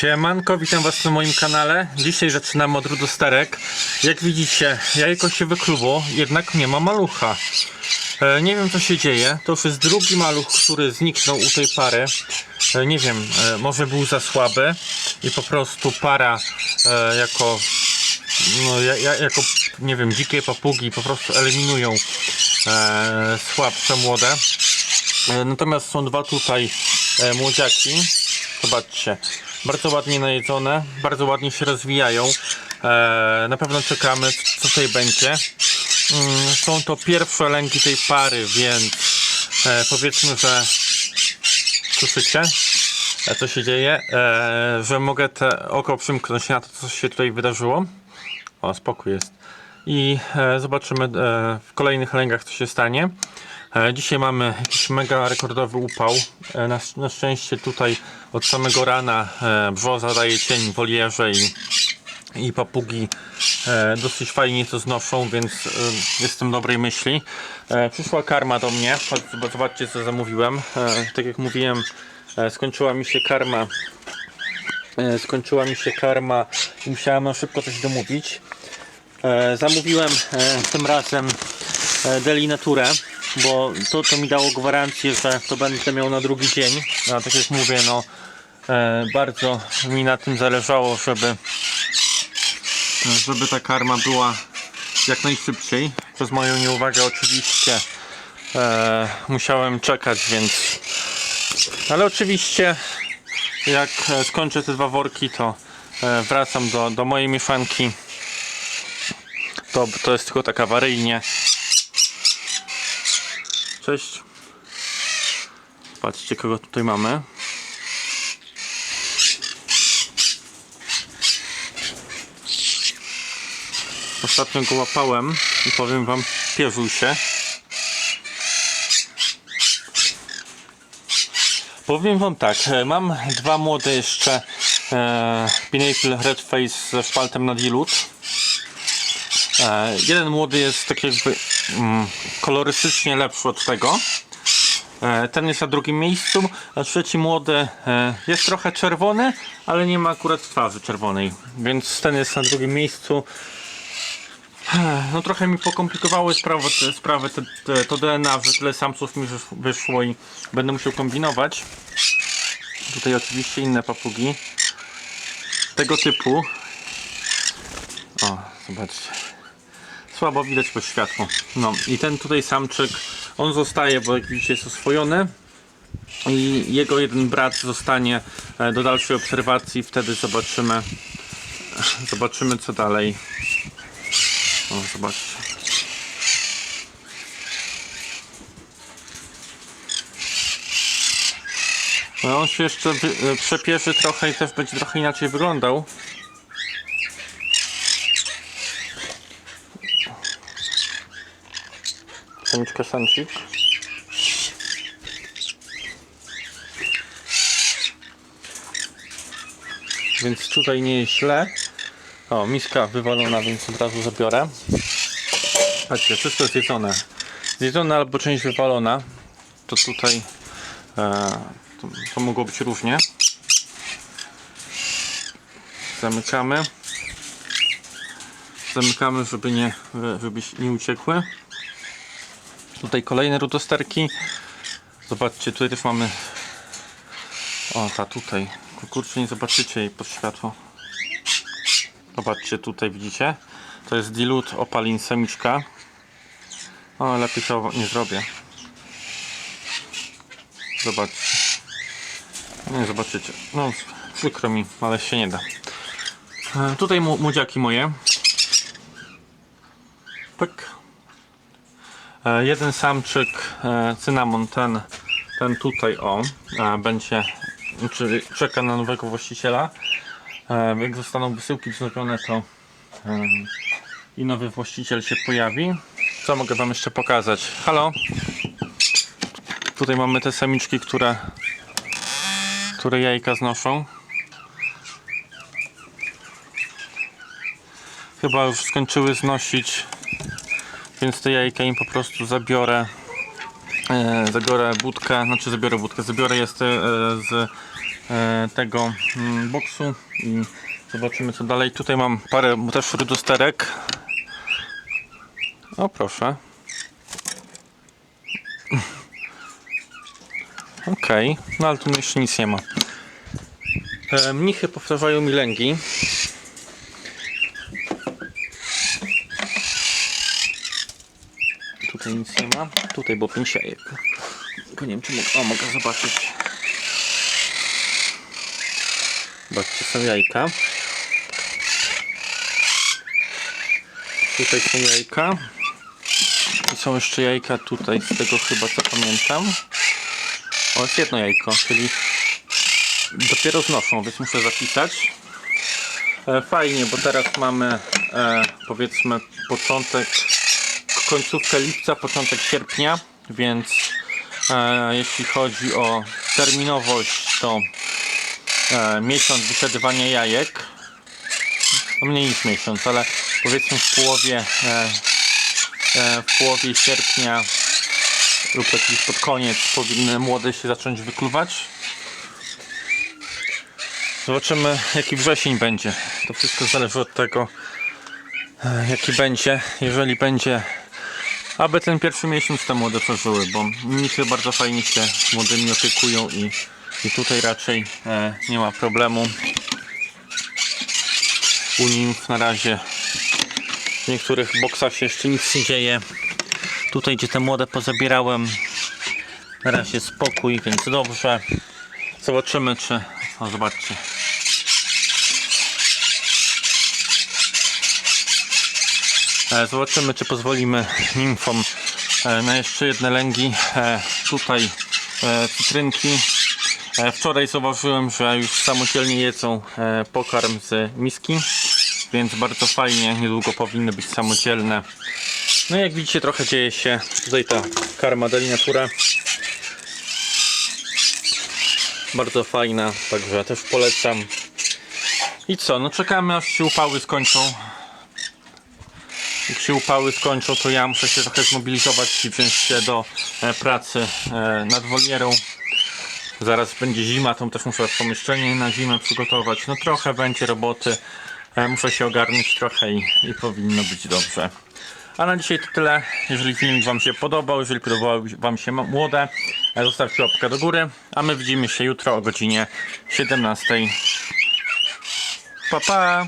Siemanko, witam was na moim kanale. Dzisiaj zaczynamy od rudosterek. Jak widzicie, jajko się wykluło, jednak nie ma malucha. E, nie wiem co się dzieje. To już jest drugi maluch, który zniknął u tej pary. E, nie wiem, e, może był za słaby i po prostu para e, jako no, ja, ja, jako nie wiem, dzikie papugi po prostu eliminują e, słabsze młode. E, Natomiast są dwa tutaj e, młodziaki. Zobaczcie, bardzo ładnie najedzone, bardzo ładnie się rozwijają. E, na pewno czekamy, co tutaj będzie. Mm, są to pierwsze lęki tej pary, więc e, powiedzmy, że słyszycie, e, co się dzieje, że mogę te oko przymknąć na to, co się tutaj wydarzyło. O, spokój jest. I zobaczymy w kolejnych lęgach, co się stanie. E, dzisiaj mamy jakiś mega rekordowy upał. E, na, na szczęście tutaj od samego rana e, brzoza daje cień wolierze i, i papugi dosyć fajnie to znoszą, więc jestem dobrej myśli. Przyszła karma do mnie. Zobaczcie, co zamówiłem. Tak jak mówiłem, skończyła mi się karma skończyła mi się karma i musiałem szybko coś domówić. Zamówiłem tym razem e, delinaturę, bo to, to mi dało gwarancję, że to będę miał na drugi dzień. A tak jak mówię, no e, bardzo mi na tym zależało, żeby żeby ta karma była jak najszybciej. Przez moją nieuwagę oczywiście e, musiałem czekać, więc ale oczywiście jak e, skończę te dwa worki, to e, wracam do, do mojej mieszanki. To, to jest tylko tak awaryjnie. Cześć. Patrzcie, kogo tutaj mamy. Ostatnio go łapałem i powiem wam, pierzył się. Powiem wam tak, e, mam dwa młode jeszcze e, Pineapple Red Face ze szpaltem na dilut. E, jeden młody jest tak jakby kolorystycznie lepszy od tego. E, ten jest na drugim miejscu, a trzeci młody e, jest trochę czerwony, ale nie ma akurat twarzy czerwonej, więc ten jest na drugim miejscu. No trochę mi pokomplikowały sprawę, te, sprawę te, te, to DNA, że tyle samców mi wysz- wyszło i będę musiał kombinować. Tutaj oczywiście inne papugi tego typu. O, zobaczcie. Słabo widać po światło. No i ten tutaj samczyk, on zostaje, bo jak widzicie jest oswojony. I jego jeden brat zostanie e, do dalszej obserwacji, wtedy zobaczymy zobaczymy co dalej. O, zobaczcie. No on się jeszcze e, przepierzy trochę i też będzie trochę inaczej wyglądał. Samiczka sancik. Więc tutaj nie jest źle. O, miska wywalona, więc od razu zabiorę. Patrzcie, wszystko jest jedzone. Zjedzone albo część wywalona. To tutaj e, to, to mogło być różnie. Zamykamy. Zamykamy, żeby nie, żeby nie uciekły. Tutaj kolejne rudosterki. Zobaczcie, tutaj też mamy. O, ta tutaj. Kurczę, nie zobaczycie jej pod światło. Zobaczcie, tutaj widzicie. To jest dilut opalin samiczka. O, lepiej to nie zrobię. Zobaczcie. Nie zobaczycie. No, przykro mi, ale się nie da. E, tutaj młodziaki moje. Pyk. E, jeden samczyk e, cynamon, ten, ten tutaj o, e, będzie, znaczy czeka na nowego właściciela. Jak zostaną wysyłki wznowione, to i nowy właściciel się pojawi. Co mogę wam jeszcze pokazać? Halo? Tutaj mamy te samiczki, które, które jajka znoszą. Chyba już skończyły znosić, więc te jajka im po prostu zabiorę. E, zabiorę budkę, znaczy zabiorę budkę, zabiorę je z, te- e, z e, tego mm, boksu i zobaczymy co dalej. Tutaj mam parę też rudosterek. O proszę. Okej, no ale tu jeszcze nic nie ma. E, mnichy powtarzają mi lęgi. Tutaj nic nie ma. Tutaj było 5 jajek. Tylko nie wiem czy mogę, o, mogę zobaczyć. Zobaczcie, są jajka. Tutaj są jajka. I są jeszcze jajka tutaj, z tego chyba co pamiętam. O, jest jedno jajko, czyli dopiero znoszą, więc muszę zapisać. E, fajnie, bo teraz mamy e, powiedzmy początek, końcówkę lipca, początek sierpnia, więc e, jeśli chodzi o terminowość, to e, miesiąc wysiadywania jajek, no mniej niż miesiąc, ale powiedzmy w połowie, e, e, w połowie sierpnia lub jakiś pod koniec powinny młode się zacząć wykluwać. Zobaczymy jaki wrzesień będzie. To wszystko zależy od tego e, jaki będzie. Jeżeli będzie aby ten pierwszy miesiąc te młode przeżyły, bo mnichy bardzo fajnie się młodymi opiekują i, i tutaj raczej e, nie ma problemu. U nimf na razie w niektórych boksach się jeszcze nic nie dzieje. Tutaj gdzie te młode pozabierałem na razie spokój, więc dobrze. Zobaczymy czy... O zobaczcie. Zobaczymy czy pozwolimy nimfom e, na jeszcze jedne lęgi. E, Tutaj e, cytrynki. E, Wczoraj zauważyłem, że już samodzielnie jedzą e, pokarm z miski, więc bardzo fajnie, niedługo powinny być samodzielne. No jak widzicie trochę dzieje się tutaj ta karma Deli Natura. Bardzo fajna, także też polecam. I co, no czekamy aż się upały skończą. Jak się upały skończą, to ja muszę się trochę zmobilizować i wziąć się do e, pracy e, nad wolierą. Zaraz będzie zima, to też muszę pomieszczenie na zimę przygotować. No trochę będzie roboty. E, muszę się ogarnąć trochę i, i powinno być dobrze. A na dzisiaj to tyle. Jeżeli filmik Wam się podobał, jeżeli podobały Wam się młode, zostawcie łapkę do góry. A my widzimy się jutro o godzinie 17. Pa pa!